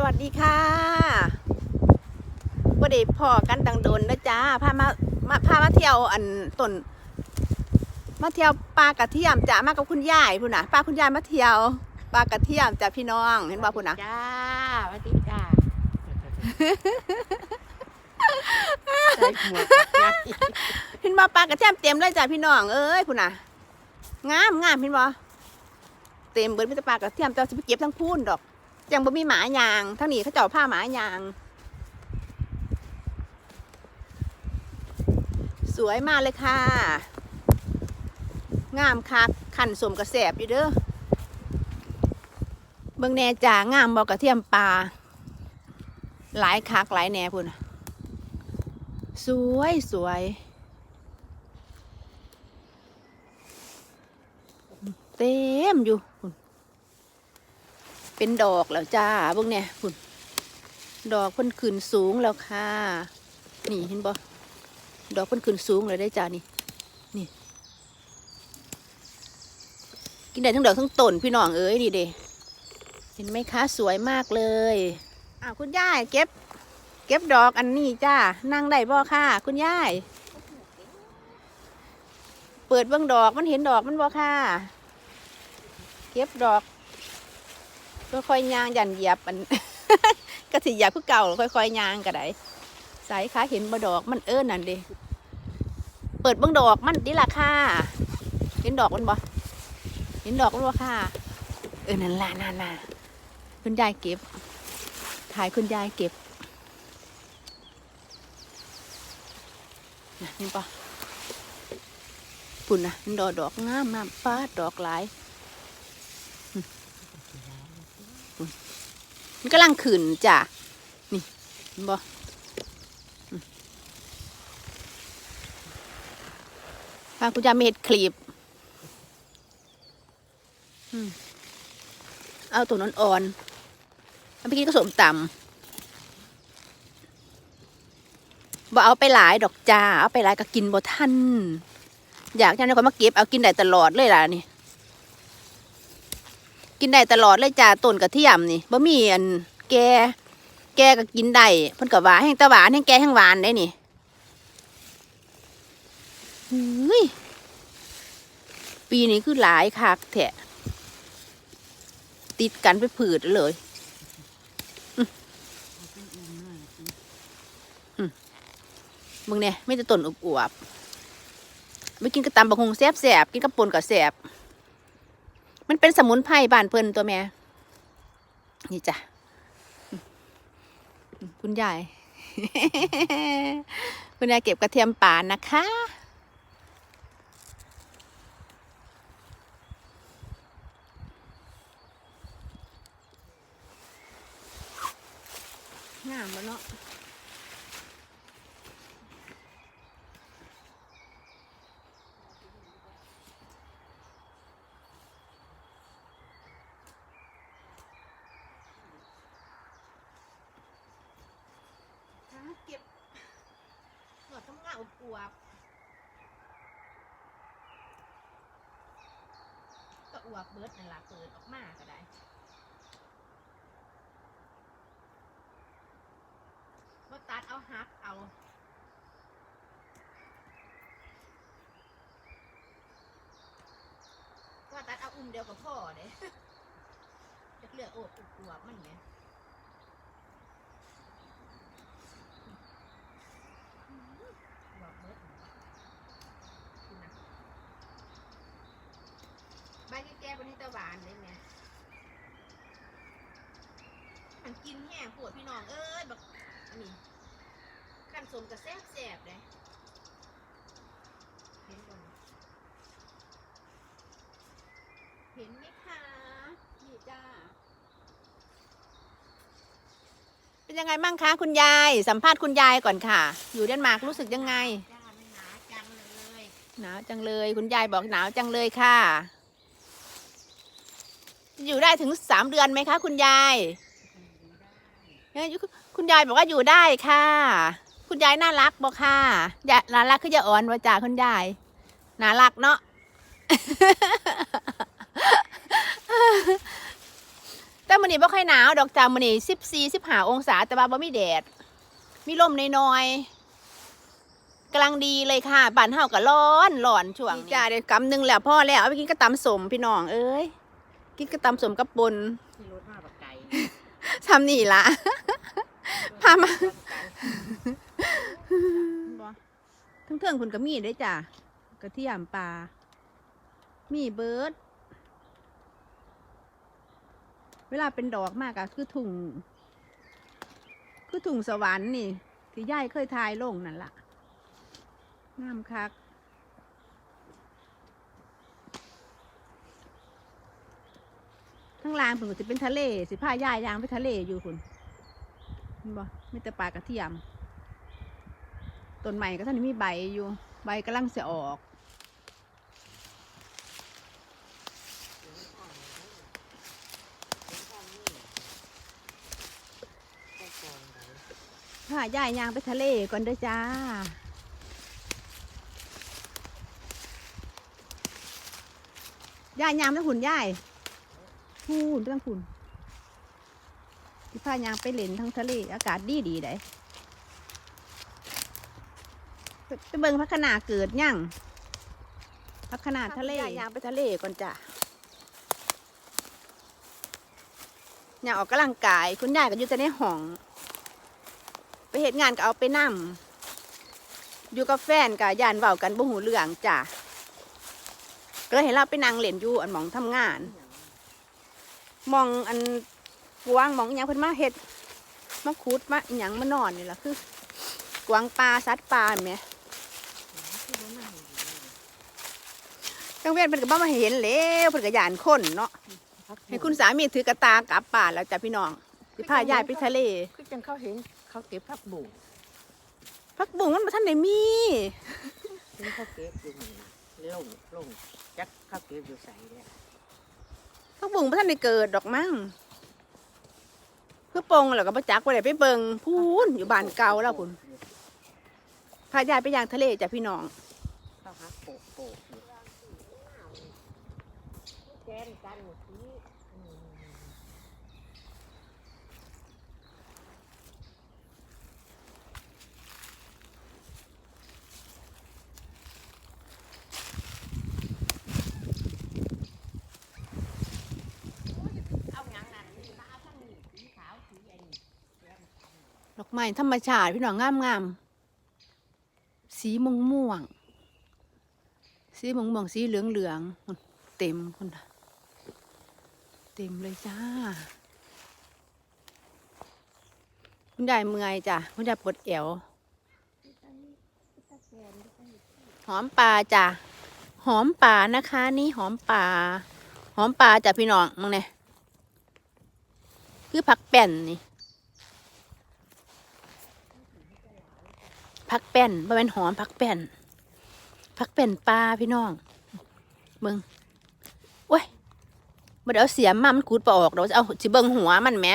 สวัสดีค่ะว่าได้พอกันดังโดนนะจ้าพามามาพามาเที่ยวอันต้นมาเที่ยวปลากระเทียมจ้ามากับคุณยายพุ่นน่ะป้าคุณยายมาเที่ยวปลากระเทียมจ้าพี่น้อง เห็นบ่พุ่นน่ะจ้าสวัสดีจ้าใส่หมวกกับยายเห็นบ่ปลากระเทียมเต็มเลยจ้าพี่น้องเอ้ยพุ่นน่ะงามงามเห็นบ่เต็มเบิดมีแต่ปลากระเทียมแต่ว่าสิไปเก็บทั้งพูนดอก ยังบ่มีหมายางทั้งนี้เขาเจ้าผ้าหมายาง สวยมากเลยค่ะ งามคักขันสมกระแสบอยู่เด้อเบิ่งแน่จ่างามบอกกระเทียมปลาหลายคักหลายแหน่พุ่นสวยสวยเต็มอยู่พุ่น เป็นดอกแล้วจ้าเบิ่งเนี่ยพุ่นดอกเพิ่นขึ้นสูงแล้วค่ะ นี่เห็นบ่ดอกเพิ่นขึ้นสูงเลยได้จ้านี่ นี่ กินได้ทั้งดอกทั้งต้นพี่น้องเอ้ยดีเด้เห็นไหมคะสวยมากเลยอ้าวคุณยายเก็บ เก็บดอกอันนี้จ้านั่งได้บ่ค่ะ คุณยายเปิดเบื้องดอกมันเห็นดอกมันบ่ค่ะ เก็บดอก ค่อยๆย่างยันเหยียบมันก็สิเหยียบคือเก่าค่อยๆย่างก็ได้สายขาเห็นบ่ดอกมันเอิ้นนั่นดิเปิดเบิ่งดอกมันดิล่ะค่ะเห็นดอกมันบ่เห็นดอกมันบ่ค่ะ เออนั่นล่ะนั่นน่ะคุณยายเก็บ ถ่ายคุณยายเก็บนะเห็นปะปุ่นนะมันดอกดอกงามงามฟ้าดอกหลายอืมปุ่น มันกำลังขึ้นจ้ะ นี่บ่พาคุณยายมาเห็ดคลีบเอาตัวนั้นอ่อนเอาไปกินก็สมต่ำบ่เอาไปหลายดอกจ้า เอาไปหลายก็กินบ่ทัน อยากจะให้คนมาเก็บเอากินได้ตลอดเลยล่ะนี่ กินได้ตลอดเลยจ้าต้นกระเทียมนี่บ่มีอันแกแกก็กินได้เพิ่นก็หวานแห้งตะหวานแห้งแกแห้งหวานได้นี่ปีนี้คือหลายคักแทะติดกันไปผืดเลยมึงเนี่ยไม่จะต้นอวบๆไม่กินกระตำบะฮงแซ่บแสบกินกระปนกับแสบ มันเป็นสมุนไพรบ้านเพิ่นตัวแม่ นี่จ้ะ คุณยาย คุณยายเก็บกระเทียมป่านะคะ งามแล้วเนาะหาเก็บหนวดทำงานอบอวบก็ อวบเบิดนั่นละเปิดออกมาก็ได้ว่าตัดเอาฮักเอาว่าตัดเอาอุ้มเดียวกับพ่อเด้จะเลือกโอบอุบอวบมันเนี่ยอวบเบิดคุณนะใบแก่ๆบนนี้ตะหวานเลยแม่ มันกินแห้งปวดพี่น้องเอ้ยบักอันนี้ขันสมกับแซ่บแสบเลยเห็นบ่เห็นไหมคะนี่จ้าเป็นยังไงบ้างคะคุณยายสัมภาษณ์คุณยายก่อนค่ะ อยู่เดนมาร์กรู้สึกยังไงจ้าไม่หนาจังเลยหนาวจังเลยคุณยายบอกหนาวจังเลยค่ะ อยู่ได้ถึงสามเดือนไหมคะ คุณยาย คุณยายบอกว่าอยู่ได้ค่ะ คุณยายน่ารักบอกค่ะอย่าน่ารักคือจะอ่อนว่าจ่าคุณยายน่ารักเนาะแต่มื้อนี้บ่ค่อยหนาวดอกจ้ามื้อนี้14 15องศาแต่ว่าบ่มีแดด มีลมน้อยๆกำลังดีเลยค่ะบ้านเฮาก็ร้อนร้อนช่วงนี้จ้าได้กำหนึงแล้วพอแล้วเอาไปกินกับตำสมพี่น้องเอ้ยกินกับตำสมกับปนที่รถมาบักไก่ ทำนี่ละพามาทั้งเทิงคุณก็มีได้จ้ะกระเทียมปลา มีเบิร์ด เวลาเป็นดอกมากอะคือถุง คือถุงสวรรค์นี่ ที่ย่ายเคยทายลงนั่นละงามคัก ข้างล่างผมก็จะเป็นทะเล สิผ้าย่ายยางไปทะเลอยู่คุณเห็นบ่มีแต่ปลากระเทียมต้นใหม่ก็ท่านมีใบอยู่ ใบกำลังจะออกถ้าย่ายยางไปทะเลก่อนเด้อจ้าย่ายยางไม่หุ่นย่าย หุ่นต้องหุ่นที่พายางไปเล่นทั้งทะเล อากาศดีดีได้ไปไปเบิ่งพักขนาเกิดยังพักขนาทะเลยางไปทะเลก่อนจ้ะอยากออกกำลังกาย คุณยายก็อยู่แต่ในห้อง ไปเหตุงานก็เอาไปนั่มอยู่กับแฟนกับยานเว้ากันบ่หูเรื่องจ้ะก็เลยเห็นเราไปนั่งเล่นอยู่อันหมองทำงาน มองอันกวางมองอหยังเพิ่นมาเฮ็ดมาขุดมาอหยังมานอนนี่ล่ะคือกวางปลาสัตว์ปลาแหมจังเวียนเพิ่นก็บ่มาเห็นแล้วเพิ่นก็ย่านคนเนาะให้คุณสามีถือกระตากลับบ้านแล้วจ้ะพี่น้องสิพายายไปทะเลคือจังเขาเห็นเขาเก็บผักบุ้งพักบุ้งมันบ่ทันได้มีเห็นเขาเก็บอยู่นี่ลงลงจักเขาเก็บอยู่ใส่เนี่ย พักบุงพระท่านได้เกิดดอกมั้งคือปงแล้วก็บ่จักบ่ได้ไปเบิงพูนอยู่บ้านเก่าแล้วคุณพายายไปย่างทะเลจ้ะพี่น้องเขาหักโปะโปะแกนกันทีอืม เอาหยังนั่นนี่มาเอาทั้งนี้สีขาวสีอันนี้ ดอก ไม้ธรรมชาติพี่น้องงามงามๆสีม่วงม่วง สีม่วงม่วงสีเหลืองเหลืองเต็มคนเต็มเลยจ้า คุณยายเมื่อยจ้ะคุณยายปวดเอวหอมปลาจ้ะหอมป่านะคะ นี่หอมป่า หอมป่าจ้ะพี่น้องมึงเนี่ยคือผักแป้นนี่ พักแป้นบ่เป็นหอมพักแป้นพักแป้นปลาพี่น้องมึงโอ้ยมาเด้เอาเสียมมามันขูดปออกเราจะเอาจิเบิงหัวมันแหม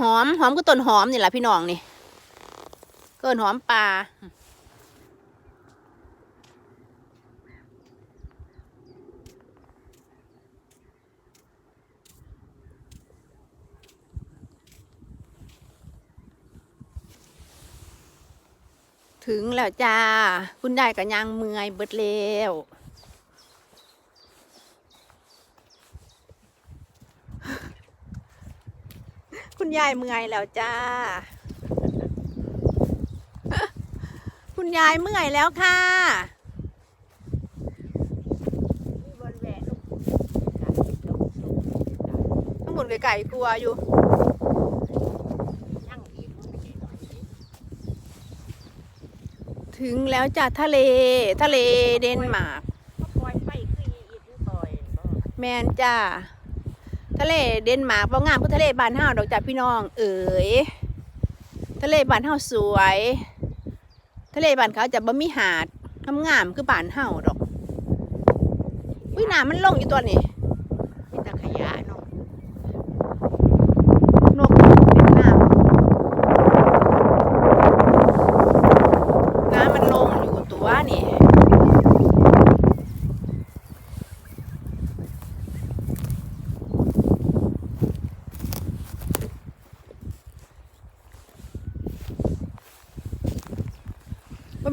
หอมหอมก็ต้นหอมนี่แหละพี่น้องนี่เกินหอมปลา ถึงแล้วจ้า คุณยายกับยางเมื่อยเบิดแล้วคุณยายเมื่อยแล้วจ้า คุณยายเมื่อยแล้วค่ะมีบนแหวนลูกกันลูกสุกทั้งหมดไก่กลัวอยู่ ยังอีกมันไม่ใช่น้อยอีก ถึงแล้วจ้าทะเลทะเลเดนมาร์กแมนจ้าทะเลเดนมาร์กบ่งามคือทะเลบานเฮาดอกจ้าพี่น้อง เอ๋ยทะเลบานเฮาสวย ทะเลบานเขาจะบ่มีหาดงามๆคือบานเฮาดอกอุ้ยน้ำมันลงอยู่ตัวนี้ มีแต่ขยะเนาะ นกเป็นน้ำน้ำมันลงอยู่ตัวนี่ น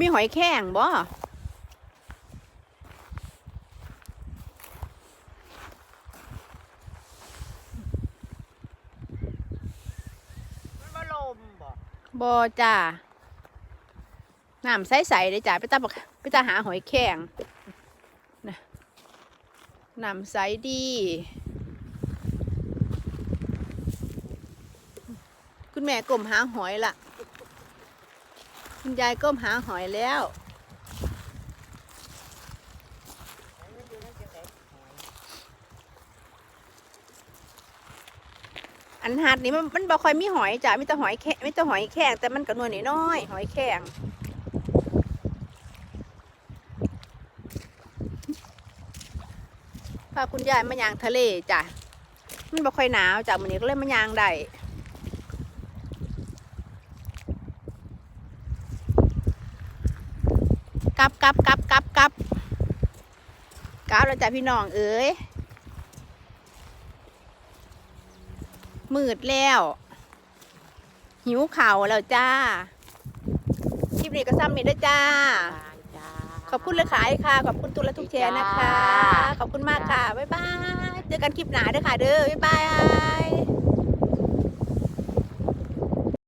มีหอยแข้งบ่มันบ่ลมบ่บ่จ้าน้ำใสๆเลยจ้าไปตาบักไปตาหาหอยแข้งนะน้ำใสดี คุณแม่ก้มหาหอยละ คุณยายก้มหาหอยแล้ว อันหัดนี่มันมันบ่ค่อยมีหอยจ้ะมีแต่หอยแค่มีแต่หอยแข้งแต่มันก็นวลน้อยหอยแข้งพาคุณยายมายางทะเลจ้ะมันบ่ค่อยหนาวจ้ะมื้อนี้ก็เลยมายางได้ กลับกลับกลับกลับกลับกลับแล้วจ้ะพี่น้องเอ๋ยมืดแล้ว หิวข่าวแล้วจ้าคลิปนี้ก็ซ้ำนี่ด้วยจ้าจ้า ขอบคุณเลยขายค่ะ ขอบคุณตุลทุกแชร์นะคะจ้าขอบคุณมากค่ะ บ๊ายบาย เจอกันคลิปหน้าเด้อค่ะเด้อ บ๊ายบาย